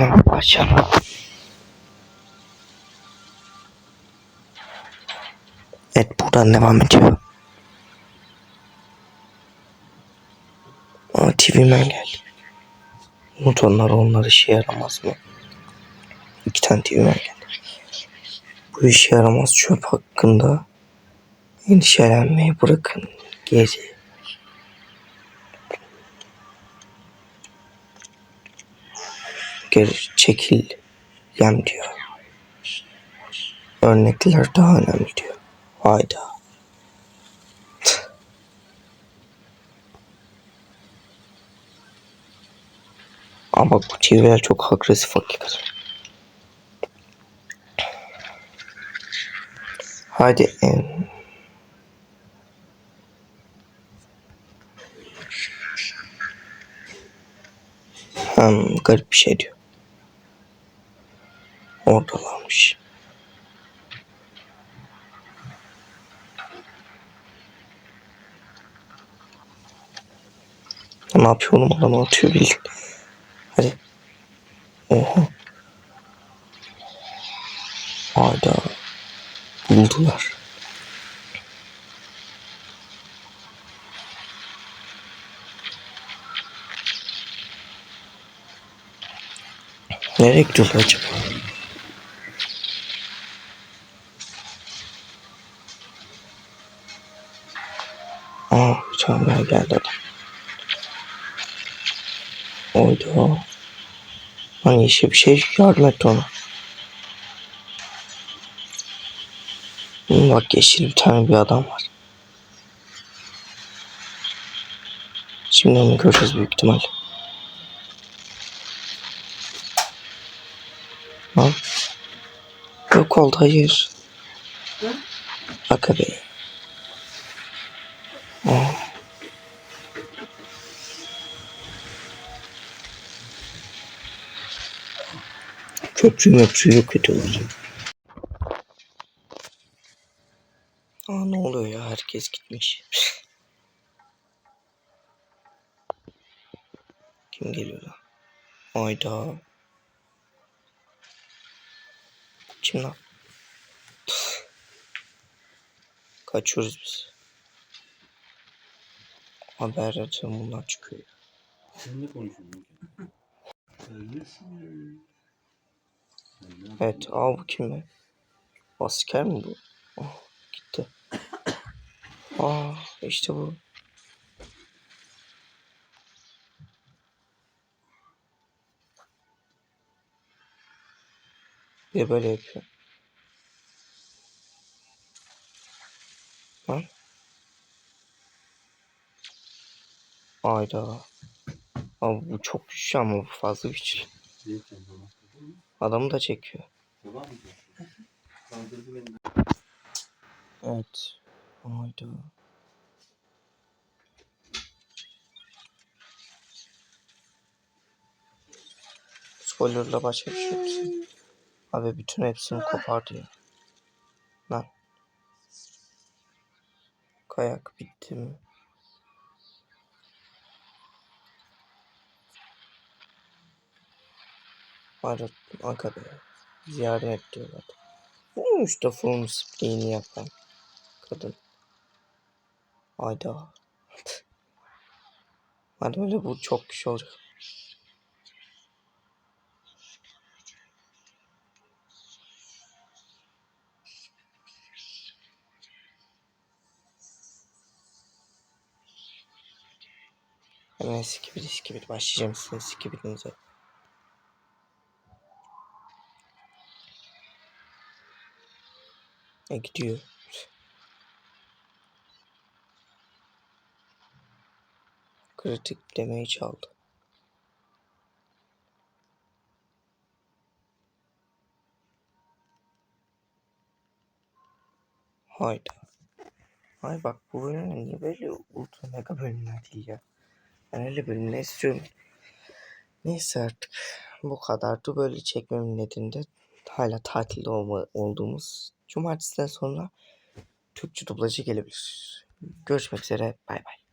hemen başlayalım. Evet buradan devam ediyor. Aa TV'men geldi. Unut onları onlar işe yaramaz mı? İki tane TV'men geldi. Bu işe yaramaz çöp hakkında endişelenmeyi bırakın. Gezi. Geri çekil. Yem diyor. Örnekler daha önemli diyor. Hayda. Ama bu TV'ler çok agresif hakikaten. Hadi em, Hmm, garip bir şey diyor. Oradalarmış. Ne yapıyor oğlum adamı atıyor bildiğin. Hadi. Oha. Hayda. Buldular. Nereye gidiyorlar acaba? Daha geldi adam. Oydu. Lan yeşil bir şey yardım etti ona. Bak yeşil bir tane bir adam var. Şimdi onu göreceğiz büyük ihtimal. Lan. Yok oldu hayır. Aga be. Köprü möprü yok ediyorlar. Aa ne oluyor ya herkes gitmiş. Kim geliyor lan? Ayda. Kim lan? Kaçıyoruz biz. Haber açalım bunlar çıkıyor. Sen ne konuşuyorsun? Evet aa bu kim be? Asker mi bu? Oh, gitti. Aa işte bu. De böyle yapıyor. Lan. Ayda. Abi bu çok güçlü ama bu fazla güçlü. Adamı da çekiyor. Evet. Hayda. Spoilerla başka bir şey yok. Abi bütün hepsini kopardı. Lan. Kayak bitti mi? Hadi aga be. Bizi yardım et diyorlar. Bu işte full sprayini yapan kadın. Hayda. Hadi öyle bu çok kişi olacak. Hemen skibidi skibidi başlayacağım sizin skibidinize. E gidiyor. Kritik demeyi çaldı. Hayda. Ay bak bu bölümler niye böyle ultra mega bölümler değil ya. Ben öyle bölümler istiyorum. Neyse artık bu kadardı. Böyle çekmemin nedeni de hala tatilde olma, olduğumuz cumartesiden sonra Türkçe dublajı gelebilir. Görüşmek üzere. Bay bay.